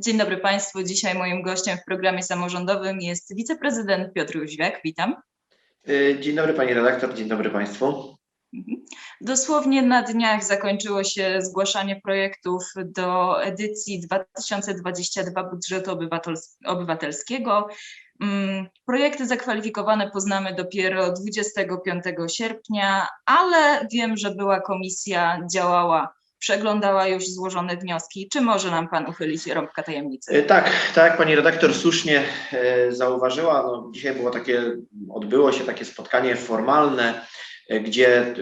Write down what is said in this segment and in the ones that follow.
Dzień dobry Państwu. Dzisiaj moim gościem w programie samorządowym jest wiceprezydent Piotr Jóźwiak. Witam. Y, Dzień dobry Pani redaktor, dzień dobry Państwu. Mhm. Dosłownie na dniach zakończyło się zgłaszanie projektów do edycji 2022 budżetu obywatels- obywatelskiego. Mm, Projekty zakwalifikowane poznamy dopiero 25 sierpnia, ale wiem, że była komisja, działała, przeglądała już złożone wnioski. Czy może nam Pan uchylić rąbka tajemnicy? Y, Tak, tak Pani redaktor słusznie e, zauważyła, no, dzisiaj było takie, odbyło się takie spotkanie formalne, e, gdzie e,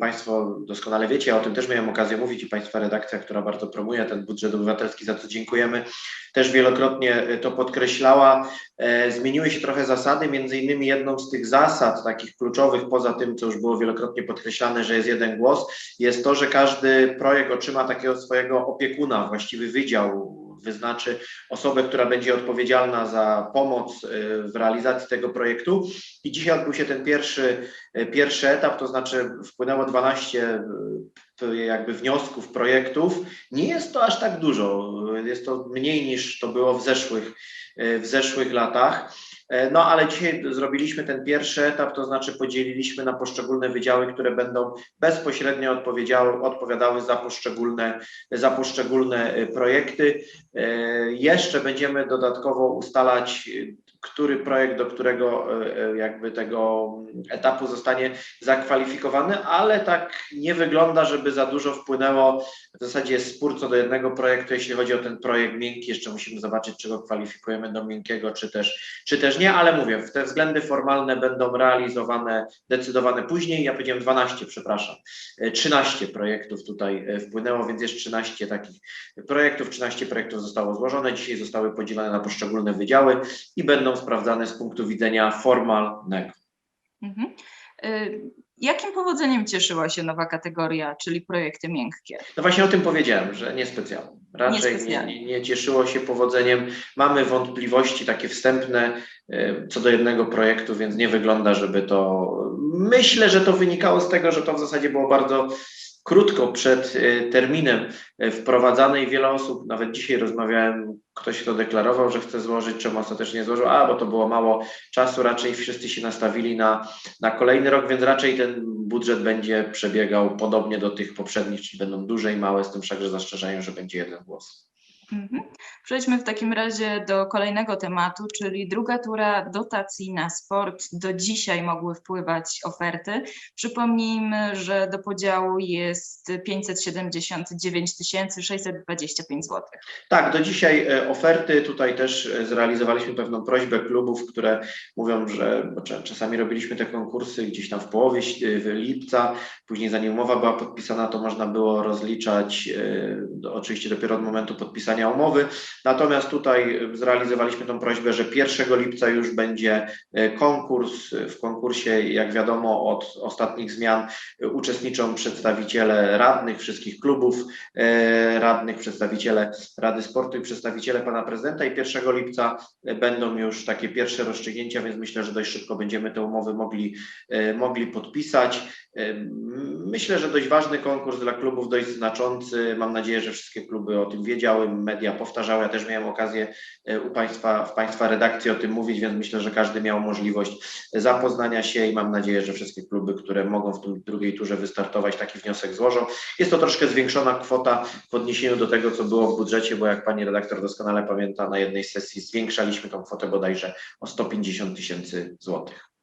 Państwo doskonale wiecie, o tym też miałem okazję mówić i Państwa redakcja, która bardzo promuje ten budżet obywatelski, za co dziękujemy, też wielokrotnie e, to podkreślała. E, Zmieniły się trochę zasady, między innymi jedną z tych zasad takich kluczowych, poza tym, co już było wielokrotnie podkreślane, że jest jeden głos, jest to, że każdy projekt otrzyma takiego swojego opiekuna, właściwy wydział, wyznaczy osobę, która będzie odpowiedzialna za pomoc y, w realizacji tego projektu. I dzisiaj odbył się ten pierwszy, y, pierwszy etap, to znaczy wpłynęło 12 y, jakby wniosków, projektów. Nie jest to aż tak dużo, jest to mniej niż to było w zeszłych, w zeszłych latach. E, No ale dzisiaj zrobiliśmy ten pierwszy etap, to znaczy podzieliliśmy na poszczególne wydziały, które będą bezpośrednio odpowiedziały, odpowiadały za poszczególne, za poszczególne y, projekty. E, Jeszcze będziemy dodatkowo ustalać, który projekt do którego e, e, jakby tego etapu zostanie zakwalifikowany, ale tak nie wygląda, żeby za dużo wpłynęło. W zasadzie jest spór co do jednego projektu, jeśli chodzi o ten projekt miękki, jeszcze musimy zobaczyć, czy go kwalifikujemy do miękkiego, czy też, czy też nie, ale mówię, te względy formalne będą realizowane, decydowane później. Ja powiedziałem 12, przepraszam. E, 13 projektów tutaj e, wpłynęło, więc jest 13 takich projektów. 13 projektów zostało złożone, dzisiaj zostały podzielone na poszczególne wydziały i będą sprawdzane z punktu widzenia formalnego. Mhm. Y, Jakim powodzeniem cieszyła się nowa kategoria, czyli projekty miękkie? No właśnie o tym powiedziałem, że niespecjalnie. Raczej nie, Niespecjalnie. nie, nie cieszyło się powodzeniem. Mamy wątpliwości takie wstępne e, co do jednego projektu, więc nie wygląda, żeby to. Myślę, że to wynikało z tego, że to w zasadzie było bardzo krótko przed e, terminem e, wprowadzane i wiele osób, nawet dzisiaj rozmawiałem, ktoś to deklarował, że chce złożyć, czemu ostatecznie nie złożył, a bo to było mało czasu, raczej wszyscy się nastawili na, na kolejny rok, więc raczej ten budżet będzie przebiegał podobnie do tych poprzednich, czyli będą duże i małe, z tym wszakże zastrzeżeniem, że będzie jeden głos. Mhm. Przejdźmy w takim razie do kolejnego tematu, czyli druga tura dotacji na sport. Do dzisiaj mogły wpływać oferty. Przypomnijmy, że do podziału jest 579 625 zł. Tak, do dzisiaj e, oferty, tutaj też e, zrealizowaliśmy pewną prośbę klubów, które mówią, że czasami robiliśmy te konkursy gdzieś tam w połowie w lipca, później zanim umowa była podpisana, to można było rozliczać e, oczywiście dopiero od momentu podpisania umowy. Natomiast tutaj zrealizowaliśmy tą prośbę, że 1 lipca już będzie e, konkurs. W konkursie, jak wiadomo, od ostatnich zmian uczestniczą przedstawiciele radnych wszystkich klubów, e, radnych, przedstawiciele Rady Sportu i przedstawiciele pana prezydenta i 1 lipca e, będą już takie pierwsze rozstrzygnięcia, więc myślę, że dość szybko będziemy te umowy mogli, mogli podpisać. Myślę, że dość ważny konkurs dla klubów, dość znaczący. Mam nadzieję, że wszystkie kluby o tym wiedziały, media powtarzały. Ja też miałem okazję e, u państwa, w państwa redakcji o tym mówić, więc myślę, że każdy miał możliwość zapoznania się i mam nadzieję, że wszystkie kluby, które mogą w tym drugiej turze wystartować, taki wniosek złożą. Jest to troszkę zwiększona kwota w odniesieniu do tego, co było w budżecie, bo jak pani redaktor doskonale pamięta, na jednej sesji zwiększaliśmy tą kwotę bodajże o 150 tysięcy złotych.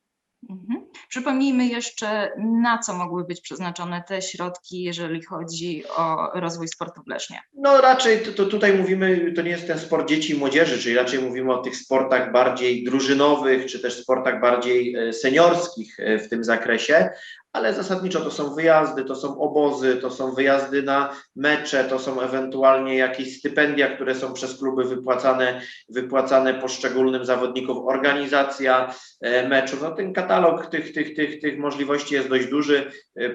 Mhm. Przypomnijmy jeszcze, na co mogły być przeznaczone te środki, jeżeli chodzi o rozwój sportu w Lesznie. No raczej to, to tutaj mówimy, to nie jest ten sport dzieci i młodzieży, czyli raczej mówimy o tych sportach bardziej drużynowych, czy też sportach bardziej e, seniorskich e, w tym zakresie, ale zasadniczo to są wyjazdy, to są obozy, to są wyjazdy na mecze, to są ewentualnie jakieś stypendia, które są przez kluby wypłacane, wypłacane poszczególnym zawodnikom, organizacja e, meczów. No ten katalog tych, tych, tych, tych możliwości jest dość duży. E,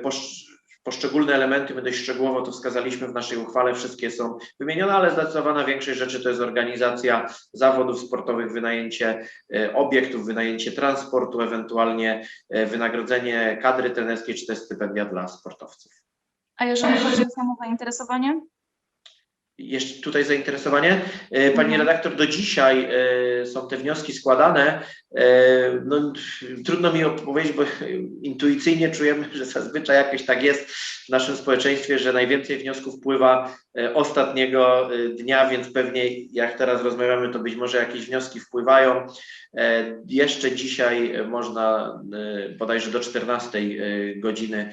Poszczególne elementy, my dość szczegółowo to wskazaliśmy w naszej uchwale, wszystkie są wymienione, ale zdecydowana większość rzeczy to jest organizacja zawodów sportowych, wynajęcie e, obiektów, wynajęcie transportu, ewentualnie e, wynagrodzenie kadry trenerskiej czy też stypendia dla sportowców. A jeżeli chodzi o samo zainteresowanie? Jeszcze tutaj zainteresowanie. E, Pani redaktor, do dzisiaj są te wnioski składane. E, No, trudno mi opowiedzieć, bo intuicyjnie czujemy, że zazwyczaj jakoś tak jest w naszym społeczeństwie, że najwięcej wniosków wpływa e, ostatniego e, dnia, więc pewnie jak teraz rozmawiamy, to być może jakieś wnioski wpływają. Jeszcze dzisiaj można bodajże do 14 e, godziny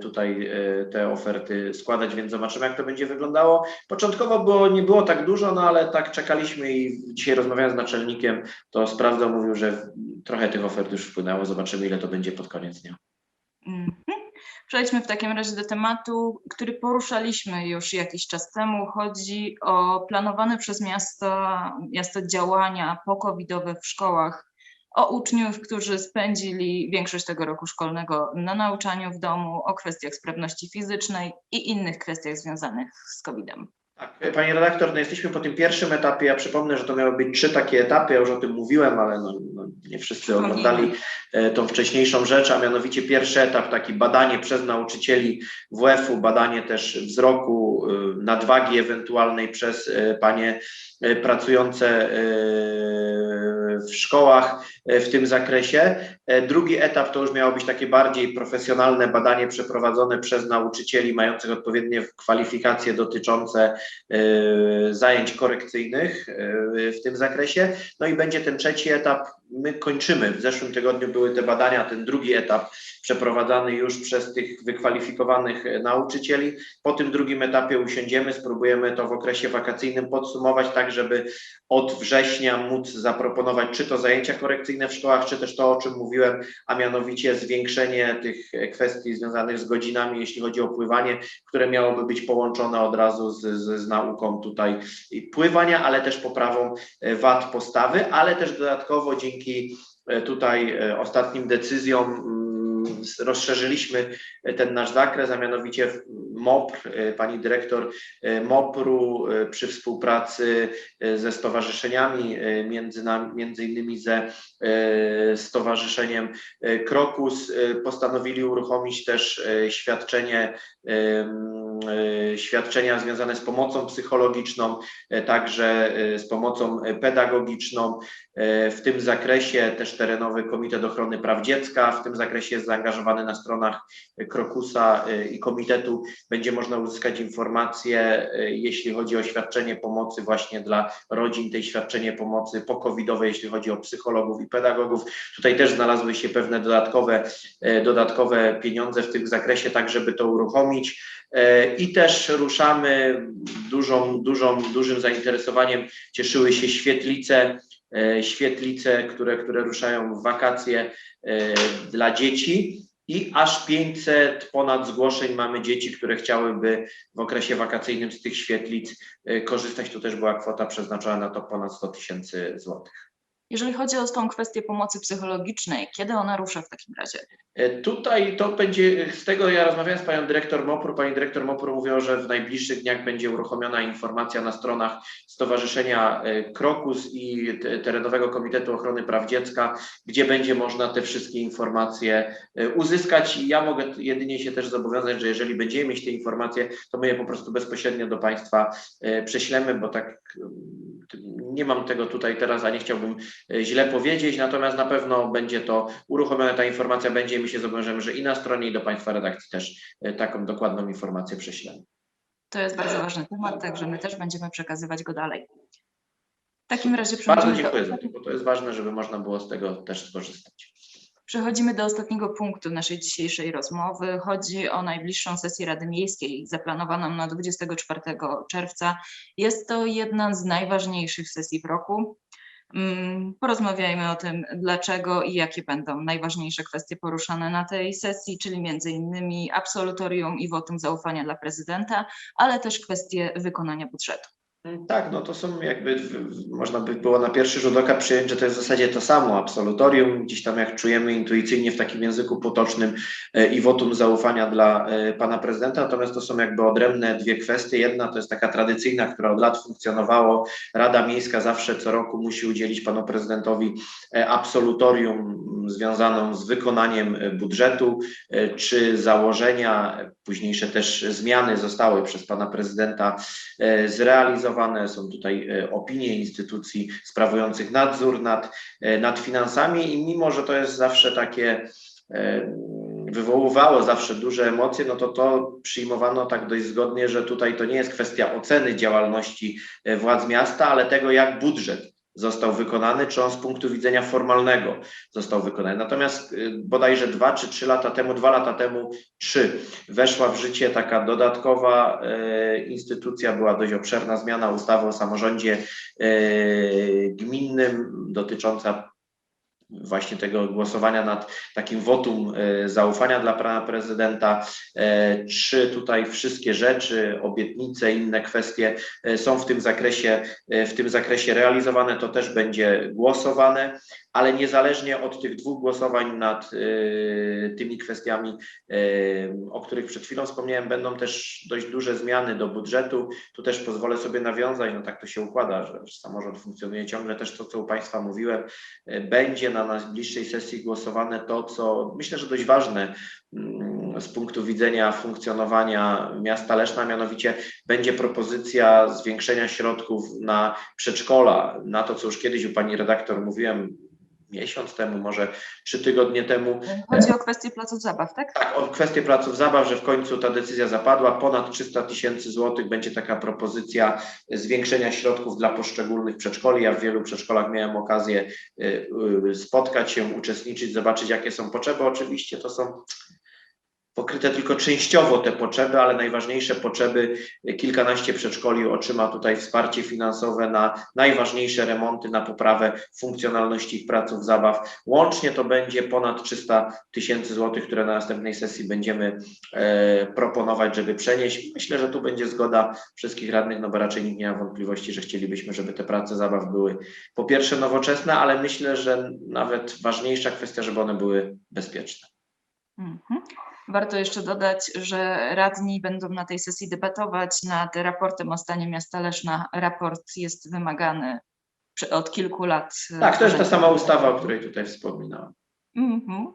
tutaj te oferty składać, więc zobaczymy, jak to będzie wyglądało. Początkowo było, nie było tak dużo, no ale tak czekaliśmy i dzisiaj rozmawiałem z naczelnikiem, to sprawdzał, mówił, że trochę tych ofert już wpłynęło, zobaczymy ile to będzie pod koniec dnia. Mhm. Przejdźmy w takim razie do tematu, który poruszaliśmy już jakiś czas temu. Chodzi o planowane przez miasto, miasto działania pokowidowe w szkołach, o uczniów, którzy spędzili większość tego roku szkolnego na nauczaniu w domu, o kwestiach sprawności fizycznej i innych kwestiach związanych z COVID-em. Tak, Pani redaktor, no jesteśmy po tym pierwszym etapie. Ja przypomnę, że to miały być trzy takie etapy. Ja już o tym mówiłem, ale no, no, nie wszyscy oglądali e, tą wcześniejszą rzecz, a mianowicie pierwszy etap, taki badanie przez nauczycieli WF-u, badanie też wzroku, e, nadwagi ewentualnej przez e, panie e, pracujące e, w szkołach e, w tym zakresie. E, Drugi etap to już miało być takie bardziej profesjonalne badanie przeprowadzone przez nauczycieli mających odpowiednie kwalifikacje dotyczące e, zajęć korekcyjnych w tym zakresie. No i będzie ten trzeci etap. My kończymy. W zeszłym tygodniu były te badania, ten drugi etap przeprowadzany już przez tych wykwalifikowanych e, nauczycieli. Po tym drugim etapie usiądziemy, spróbujemy to w okresie wakacyjnym podsumować, tak żeby od września móc zaproponować czy to zajęcia korekcyjne w szkołach, czy też to, o czym mówiłem, a mianowicie zwiększenie tych e, kwestii związanych z godzinami, jeśli chodzi o pływanie, które miałoby być połączone od razu z, z, z nauką tutaj pływania, ale też poprawą e, wad postawy, ale też dodatkowo dzięki tutaj ostatnim decyzjom rozszerzyliśmy ten nasz zakres, a mianowicie MOPR, e, pani dyrektor e, MOPR-u e, przy współpracy ze stowarzyszeniami, między, między innymi ze Stowarzyszeniem Krokus postanowili uruchomić też świadczenie, świadczenia związane z pomocą psychologiczną, e, także e, z pomocą pedagogiczną. W tym zakresie też terenowy Komitet Ochrony Praw Dziecka w tym zakresie jest zaangażowany na stronach Krokusa i komitetu. Będzie można uzyskać informacje, jeśli chodzi o świadczenie pomocy właśnie dla rodzin, tej świadczenie pomocy pokowidowe, jeśli chodzi o psychologów i pedagogów. Tutaj też znalazły się pewne dodatkowe, dodatkowe pieniądze w tym zakresie, tak żeby to uruchomić. I też ruszamy dużą, dużą, dużym zainteresowaniem cieszyły się świetlice, e, świetlice, które, które ruszają w wakacje e, dla dzieci. I aż 500 ponad zgłoszeń mamy dzieci, które chciałyby w okresie wakacyjnym z tych świetlic e, korzystać. Tu też była kwota przeznaczona na to ponad 100 tysięcy złotych. Jeżeli chodzi o tą kwestię pomocy psychologicznej, kiedy ona rusza w takim razie? E, Tutaj to będzie, z tego ja rozmawiałem z panią dyrektor MOPR-u, pani dyrektor MOPR-u mówiła, że w najbliższych dniach będzie uruchomiona informacja na stronach Stowarzyszenia e, Krokus i te- Terenowego Komitetu Ochrony Praw Dziecka, gdzie będzie można te wszystkie informacje e, uzyskać. I ja mogę jedynie się też zobowiązać, że jeżeli będziemy mieć te informacje, to my je po prostu bezpośrednio do państwa prześlemy, bo tak mm, nie mam tego tutaj teraz, a nie chciałbym źle powiedzieć, natomiast na pewno będzie to uruchomiona ta informacja, będzie i się zobowiążemy, że i na stronie, i do Państwa redakcji też e, taką dokładną informację prześlemy. To jest bardzo ważny temat, także my też będziemy przekazywać go dalej. W takim razie Bardzo przechodzimy do, dziękuję za to, bo to jest ważne, żeby można było z tego też skorzystać. przechodzimy do ostatniego punktu naszej dzisiejszej rozmowy. Chodzi o najbliższą sesję Rady Miejskiej zaplanowaną na 24 czerwca. Jest to jedna z najważniejszych sesji w roku. Mm, Porozmawiajmy o tym, dlaczego i jakie będą najważniejsze kwestie poruszane na tej sesji, czyli między innymi absolutorium i wotum zaufania dla prezydenta, ale też kwestie wykonania budżetu. Tak, no to są jakby, można by było na pierwszy rzut oka przyjąć, że to jest w zasadzie to samo, absolutorium, gdzieś tam jak czujemy intuicyjnie w takim języku potocznym e, i wotum zaufania dla e, pana prezydenta, natomiast to są jakby odrębne dwie kwestie. Jedna to jest taka tradycyjna, która od lat funkcjonowało. Rada Miejska zawsze co roku musi udzielić panu prezydentowi e, absolutorium mm, związaną z wykonaniem budżetu, czy założenia późniejsze też zmiany zostały przez pana prezydenta e, zrealizowane. Są tutaj e, opinie instytucji sprawujących nadzór nad, e, nad finansami i mimo, że to jest zawsze takie wywoływało zawsze duże emocje, no to to przyjmowano tak dość zgodnie, że tutaj to nie jest kwestia oceny działalności władz miasta, ale tego, jak budżet został wykonany, czy on z punktu widzenia formalnego został wykonany. Natomiast y, bodajże dwa czy trzy lata temu, dwa lata temu, trzy, weszła w życie taka dodatkowa e, instytucja, była dość obszerna zmiana ustawy o samorządzie e, gminnym dotycząca właśnie tego głosowania nad takim wotum e, zaufania dla pana prezydenta. E, Czy tutaj wszystkie rzeczy, obietnice, inne kwestie e, są w tym zakresie, w tym zakresie realizowane, to też będzie głosowane, ale niezależnie od tych dwóch głosowań nad tymi kwestiami, o których przed chwilą wspomniałem, będą też dość duże zmiany do budżetu. Tu też pozwolę sobie nawiązać, no tak to się układa, że samorząd funkcjonuje ciągle, też to, co u Państwa mówiłem, będzie na najbliższej sesji głosowane to, co myślę, że dość ważne mm, z punktu widzenia funkcjonowania miasta Leszna, mianowicie będzie propozycja zwiększenia środków na przedszkola, na to, co już kiedyś u Pani redaktor mówiłem, miesiąc temu, może trzy tygodnie temu, Chodzi o kwestię placów zabaw, tak? tak, o kwestię placów zabaw, że w końcu ta decyzja zapadła. Ponad 300 tysięcy złotych będzie taka propozycja zwiększenia środków dla poszczególnych przedszkoli. Ja w wielu przedszkolach miałem okazję y, y, spotkać się, uczestniczyć, zobaczyć, jakie są potrzeby. Oczywiście to są pokryte tylko częściowo te potrzeby, ale najważniejsze potrzeby, kilkanaście przedszkoli otrzyma tutaj wsparcie finansowe na najważniejsze remonty, na poprawę funkcjonalności ich placów zabaw. Łącznie to będzie ponad 300 tysięcy złotych, które na następnej sesji będziemy e, proponować, żeby przenieść. Myślę, że tu będzie zgoda wszystkich radnych, no bo raczej nikt nie ma wątpliwości, że chcielibyśmy, żeby te prace zabaw były po pierwsze nowoczesne, ale myślę, że nawet ważniejsza kwestia, żeby one były bezpieczne. Mhm. Warto jeszcze dodać, że radni będą na tej sesji debatować nad raportem o stanie miasta Leszna. Raport jest wymagany od kilku lat. Tak, to jest ta sama ustawa, o której tutaj wspominałem. Mhm.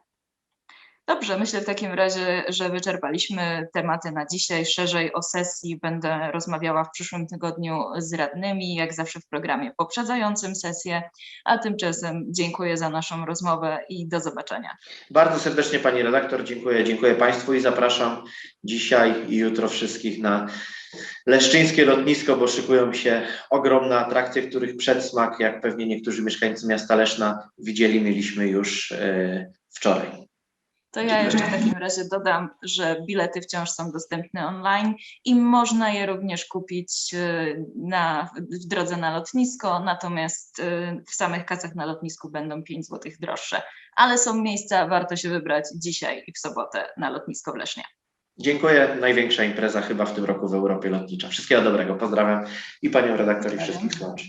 Dobrze, myślę w takim razie, że wyczerpaliśmy tematy na dzisiaj. Szerzej o sesji będę rozmawiała w przyszłym tygodniu z radnymi, jak zawsze w programie poprzedzającym sesję. A tymczasem dziękuję za naszą rozmowę i do zobaczenia. Bardzo serdecznie Pani redaktor, dziękuję, dziękuję Państwu i zapraszam dzisiaj i jutro wszystkich na Leszczyńskie lotnisko, bo szykują się ogromne atrakcje, których przedsmak, jak pewnie niektórzy mieszkańcy miasta Leszna widzieli, mieliśmy już e, wczoraj. To ja jeszcze w takim razie dodam, że bilety wciąż są dostępne online i można je również kupić y, na, w drodze na lotnisko, natomiast y, w samych kasach na lotnisku będą 5 zł droższe. Ale są miejsca, warto się wybrać dzisiaj i w sobotę na lotnisko w Lesznie. Dziękuję. Największa impreza chyba w tym roku w Europie Lotnicza. Wszystkiego dobrego. Pozdrawiam i Panią redaktor i wszystkich słuchaczy.